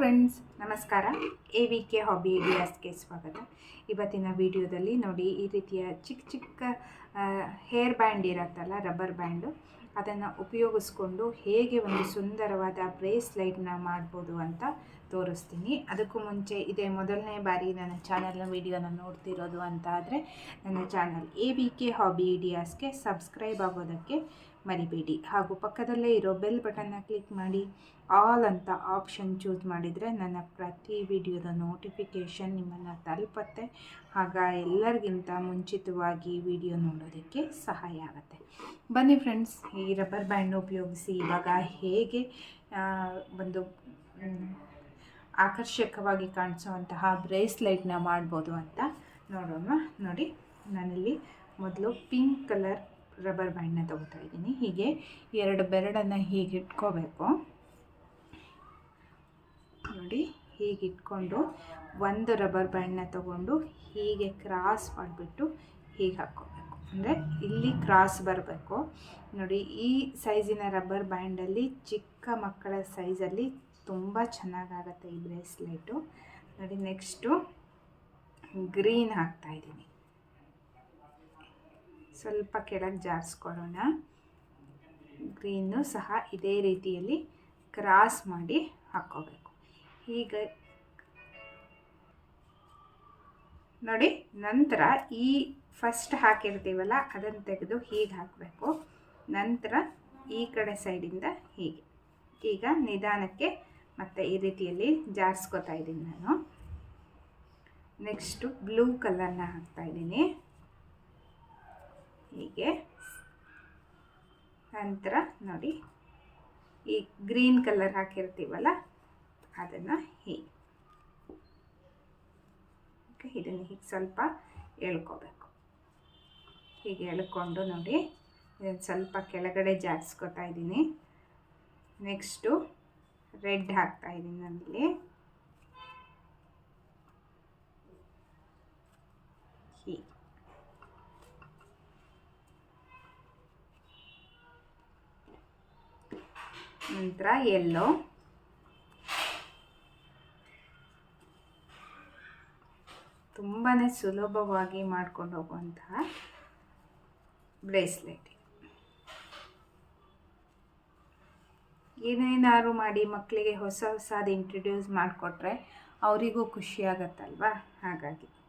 Friends ನಮಸ್ಕಾರ. A V K hobby ಐಡಿಯಾಸ್ಗೆ ಸ್ವಾಗತ. ಇವತ್ತಿನ ವಿಡಿಯೋದಲ್ಲಿ ನೋಡಿ ಈ ರೀತಿಯ ಚಿಕ್ಕ ಚಿಕ್ಕ ಹೇರ್ ಬ್ಯಾಂಡ್ ಇರತ್ತಲ್ಲ ರಬ್ಬರ್ ಬ್ಯಾಂಡು ಅದನ್ನು ಉಪಯೋಗಿಸ್ಕೊಂಡು ಹೇಗೆ ಒಂದು ಸುಂದರವಾದ ಬ್ರೇಸ್ಲೈಟ್ನ ಮಾಡ್ಬೋದು ಅಂತ ತೋರಿಸ್ತೀನಿ. ಅದಕ್ಕೂ ಮುಂಚೆ ಇದೇ ಮೊದಲನೇ ಬಾರಿ ನನ್ನ ಚಾನಲ್ನ ವಿಡಿಯೋನ ನೋಡ್ತಿರೋದು ಅಂತ ಆದರೆ, ನನ್ನ channel A V K hobby ಐಡಿಯಾಸ್ಗೆ subscribe ಆಗೋದಕ್ಕೆ ಮರಿಬೇಡಿ. ಹಾಗೂ ಪಕ್ಕದಲ್ಲೇ ಇರೋ ಬೆಲ್ ಬಟನ್ನ ಕ್ಲಿಕ್ ಮಾಡಿ. ಆಲ್ ಅಂತ ಆಪ್ಷನ್ ಚೂಸ್ ಮಾಡಿದರೆ ನನ್ನ ಪ್ರತಿ ವಿಡಿಯೋದ ನೋಟಿಫಿಕೇಷನ್ ನಿಮ್ಮನ್ನು ತಲುಪತ್ತೆ. ಆಗ ಎಲ್ಲರಿಗಿಂತ ಮುಂಚಿತವಾಗಿ ವಿಡಿಯೋ ನೋಡೋದಕ್ಕೆ ಸಹಾಯ ಆಗುತ್ತೆ. ಬನ್ನಿ ಫ್ರೆಂಡ್ಸ್, ಈ ರಬ್ಬರ್ ಬ್ಯಾಂಡ್ ಉಪಯೋಗಿಸಿ ಇವಾಗ ಹೇಗೆ ಒಂದು ಆಕರ್ಷಕವಾಗಿ ಕಾಣಿಸುವಂತಹ ಬ್ರೇಸ್ಲೈಟ್ನ ಮಾಡ್ಬೋದು ಅಂತ ನೋಡೋಣ. ನೋಡಿ, ನಾನಿಲ್ಲಿ ಮೊದಲು ಪಿಂಕ್ ಕಲರ್ ರಬ್ಬರ್ ಬ್ಯಾಂಡ್ನ ತಗೋತಾ ಇದ್ದೀನಿ. ಹೀಗೆ ಎರಡು ಬೆರಡನ್ನು ಹೀಗೆ ಇಟ್ಕೋಬೇಕು ನೋಡಿ ಹೀಗೆ ಇಟ್ಕೊಂಡು ಒಂದು ರಬ್ಬರ್ ಬ್ಯಾಂಡ್ನ ತಗೊಂಡು ಹೀಗೆ ಕ್ರಾಸ್ ಮಾಡಿಬಿಟ್ಟು ಹೀಗೆ ಹಾಕ್ಕೋಬೇಕು. ಅಂದರೆ ಇಲ್ಲಿ ಕ್ರಾಸ್ ಬರಬೇಕು. ನೋಡಿ, ಈ ಸೈಜಿನ ರಬ್ಬರ್ ಬ್ಯಾಂಡಲ್ಲಿ ಚಿಕ್ಕ ಮಕ್ಕಳ ಸೈಜಲ್ಲಿ ತುಂಬ ಚೆನ್ನಾಗಾಗತ್ತೆ ಈ ಬ್ರೇಸ್ಲೆಟು. ನೋಡಿ ನೆಕ್ಸ್ಟು ಗ್ರೀನ್ ಹಾಕ್ತಾ ಇದ್ದೀನಿ. ಸ್ವಲ್ಪ ಕೆಳಗೆ ಜಾರಿಸ್ಕೊಳ್ಳೋಣ. ಗ್ರೀನು ಸಹ ಇದೇ ರೀತಿಯಲ್ಲಿ ಕ್ರಾಸ್ ಮಾಡಿ ಹಾಕ್ಕೋಬೇಕು. ಈಗ ನೋಡಿ, ನಂತರ ಈ ಫಸ್ಟ್ ಹಾಕಿರ್ತೀವಲ್ಲ, ಅದನ್ನು ತೆಗೆದು ಹೀಗೆ ಹಾಕಬೇಕು. ನಂತರ ಈ ಕಡೆ ಸೈಡಿಂದ ಹೀಗೆ. ಈಗ ನಿಧಾನಕ್ಕೆ ಮತ್ತೆ ಈ ರೀತಿಯಲ್ಲಿ ಜಾರಿಸ್ಕೊತಾ ಇದ್ದೀನಿ ನಾನು. ನೆಕ್ಸ್ಟು ಬ್ಲೂ ಕಲರ್ನ ಹಾಕ್ತಾ ಇದ್ದೀನಿ. ಹೀಗೆ. ನಂತರ ನೋಡಿ, ಈ ಗ್ರೀನ್ ಕಲರ್ ಹಾಕಿರ್ತೀವಲ್ಲ, ಅದನ್ನು ಹೀಗೆ ಓಕೆ, ಇದನ್ನು ಹೀಗೆ ಸ್ವಲ್ಪ ಎಳ್ಕೋಬೇಕು. ಹೀಗೆ ಎಳ್ಕೊಂಡು ನೋಡಿ, ಇದನ್ನು ಸ್ವಲ್ಪ ಕೆಳಗಡೆ ಜಾರಿಸ್ಕೊತಾ ಇದ್ದೀನಿ. ನೆಕ್ಸ್ಟು ರೆಡ್ ಹಾಕ್ತಾ ಇದ್ದೀನಿ ನಾನಿಲ್ಲಿ ಹೀಗೆ ನಂತರ ಎಲ್ಲೋ. ತುಂಬಾ ಸುಲಭವಾಗಿ ಮಾಡ್ಕೊಂಡು ಹೋಗುವಂತಹ ಬ್ರೇಸ್ಲೆಟ್. ಏನೇನಾದ್ರು ಮಾಡಿ ಮಕ್ಕಳಿಗೆ ಹೊಸ ಹೊಸದು ಇಂಟ್ರಡ್ಯೂಸ್ ಮಾಡಿಕೊಟ್ರೆ ಅವರಿಗೂ ಖುಷಿ ಹಾಗಾಗಿ.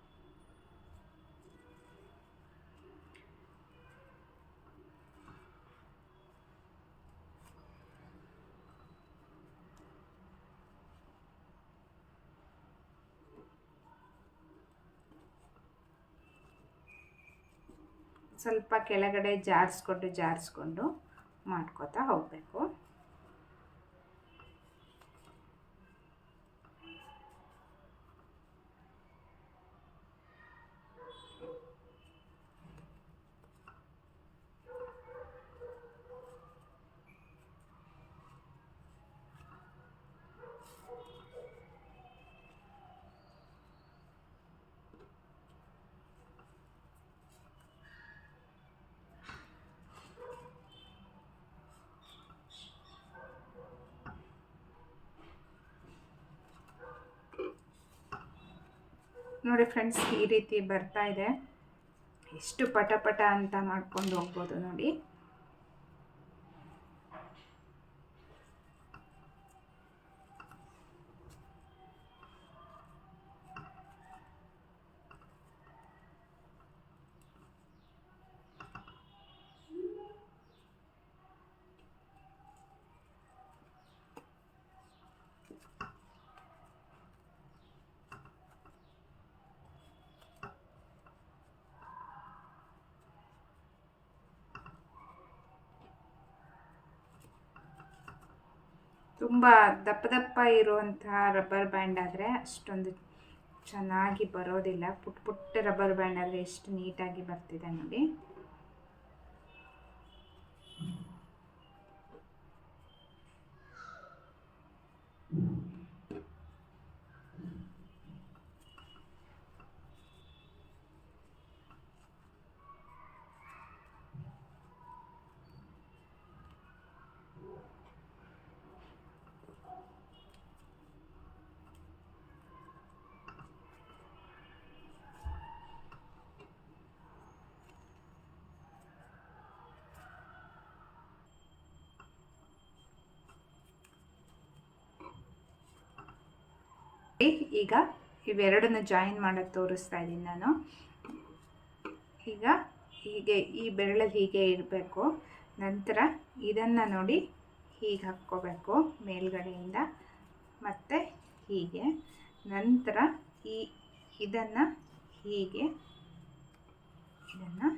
ಸ್ವಲ್ಪ ಕೆಳಗಡೆ ಜಾರಿಸ್ಕೊಂಡು ಜಾರಿಸ್ಕೊಂಡು ಮಾಡ್ಕೋತಾ ಹೋಗಬೇಕು. ನೋಡಿ ಫ್ರೆಂಡ್ಸ್ ಈ ರೀತಿ ಬರ್ತಾ ಇದೆ. ಎಷ್ಟು ಪಟ ಪಟ ಅಂತ ಮಾಡ್ಕೊಂಡು ಹೋಗ್ಬೋದು ನೋಡಿ. ತುಂಬ ದಪ್ಪ ದಪ್ಪ ಇರುವಂತಹ ರಬ್ಬರ್ ಬ್ಯಾಂಡ್ ಆದರೆ ಅಷ್ಟೊಂದು ಚೆನ್ನಾಗಿ ಬರೋದಿಲ್ಲ. ಪುಟ್ಟ ಪುಟ್ಟ ರಬ್ಬರ್ ಬ್ಯಾಂಡ್ ಆದರೆ ಎಷ್ಟು ನೀಟಾಗಿ ಬರ್ತಿದೆ ನೋಡಿ. ಈಗ ಇವೆರಡನ್ನು ಜಾಯಿನ್ ಮಾಡೋದು ತೋರಿಸ್ತಾ ಇದ್ದೀನಿ ನಾನು. ಈಗ ಹೀಗೆ, ಈ ಬೆರಳಲ್ಲಿ ಹೀಗೆ ಇರಬೇಕು. ನಂತರ ಇದನ್ನು ನೋಡಿ ಹೀಗೆ ಹಾಕ್ಕೋಬೇಕು ಮೇಲ್ಗಡೆಯಿಂದ, ಮತ್ತು ಹೀಗೆ. ನಂತರ ಈ ಇದನ್ನು ಹೀಗೆ ಇದನ್ನು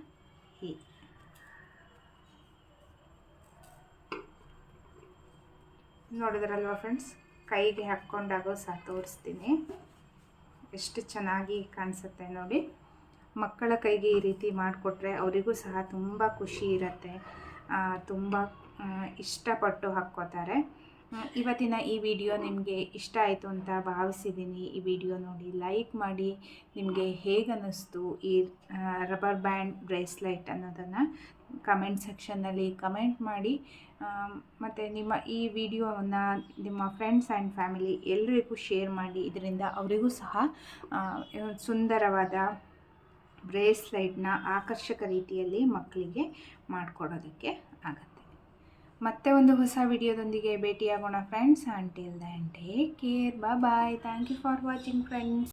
ಹೀಗೆ. ನೋಡಿದ್ರಲ್ವಾ ಫ್ರೆಂಡ್ಸ್ ಕೈಗೆ ಹಾಕ್ಕೊಂಡಾಗೋ ಸಹ ತೋರಿಸ್ತೀನಿ. ಎಷ್ಟು ಚೆನ್ನಾಗಿ ಕಾಣಿಸುತ್ತೆ ನೋಡಿ. ಮಕ್ಕಳ ಕೈಗೆ ಈ ರೀತಿ ಮಾಡಿಕೊಟ್ರೆ ಅವರಿಗೂ ಸಹ ತುಂಬ ಖುಷಿ ಇರುತ್ತೆ. ತುಂಬ ಇಷ್ಟಪಟ್ಟು ಹಾಕ್ಕೋತಾರೆ. ಇವತ್ತಿನ ಈ ವಿಡಿಯೋ ನಿಮಗೆ ಇಷ್ಟ ಆಯಿತು ಅಂತ ಭಾವಿಸಿದ್ದೀನಿ. ಈ ವಿಡಿಯೋ ನೋಡಿ ಲೈಕ್ ಮಾಡಿ. ನಿಮಗೆ ಹೇಗೆ ಅನ್ನಿಸ್ತು ಈ ರಬ್ಬರ್ ಬ್ಯಾಂಡ್ ಬ್ರೇಸ್ಲೈಟ್ ಅನ್ನೋದನ್ನು? ಕಮೆಂಟ್ ಸೆಕ್ಷನ್ನಲ್ಲಿ ಕಮೆಂಟ್ ಮಾಡಿ. ಮತ್ತು ನಿಮ್ಮ ಈ ವಿಡಿಯೋವನ್ನು ನಿಮ್ಮ ಫ್ರೆಂಡ್ಸ್ ಆ್ಯಂಡ್ ಫ್ಯಾಮಿಲಿ ಎಲ್ಲರಿಗೂ ಶೇರ್ ಮಾಡಿ. ಇದರಿಂದ ಅವರಿಗೂ ಸಹ ಸುಂದರವಾದ ಬ್ರೇಸ್ಲೈಟ್ನ ಆಕರ್ಷಕ ರೀತಿಯಲ್ಲಿ ಮಕ್ಕಳಿಗೆ ಮಾಡಿಕೊಡೋದಕ್ಕೆ ಆಗುತ್ತೆ. ಮತ್ತೆ ಒಂದು ಹೊಸ ವಿಡಿಯೋದೊಂದಿಗೆ ಭೇಟಿಯಾಗೋಣ, friends. Until then take care bye thank you for watching friends